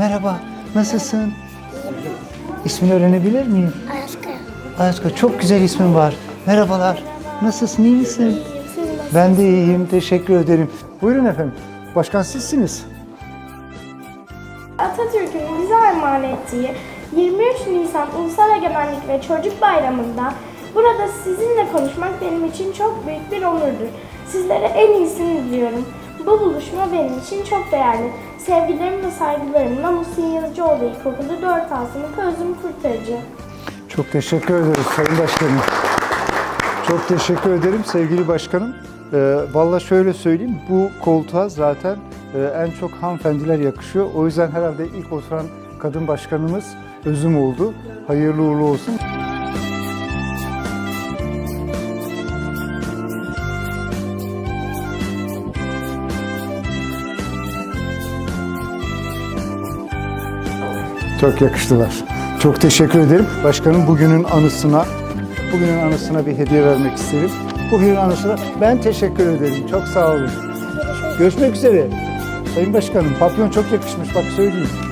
Merhaba, nasılsın? İsmini öğrenebilir miyim? Aşkım. Aşkı çok güzel ismin var. Merhabalar. Nasılsın, iyi misin? Ben de iyiyim, teşekkür ederim. Buyurun efendim. Başkan sizsiniz. Atatürk'ün bize armağan ettiği 23 Nisan Ulusal Egemenlik ve Çocuk Bayramı'nda burada sizinle konuşmak benim için çok büyük bir onurdur. Sizlere en iyisini diliyorum. Bu buluşma benim için çok değerli. Sevgilerim ve saygılarımla Muhsin Yazıcıoğlu İlkokulu 4 A sınıfı Özüm Kurtarıcı. Çok teşekkür ederiz Sayın Başkanım. Çok teşekkür ederim sevgili başkanım. Ee, Valla şöyle söyleyeyim, bu koltuğa zaten e, en çok hanımefendiler yakışıyor. O yüzden herhalde ilk oturan kadın başkanımız Özüm oldu. Hayırlı uğurlu olsun. Çok yakıştılar. Çok teşekkür ederim. Başkanım bugünün anısına, bugünün anısına bir hediye vermek isterim. Bugünün anısına ben teşekkür ederim. Çok sağ olun. Görüşmek üzere. Sayın Başkanım, papyon çok yakışmış bak söyleyeyim.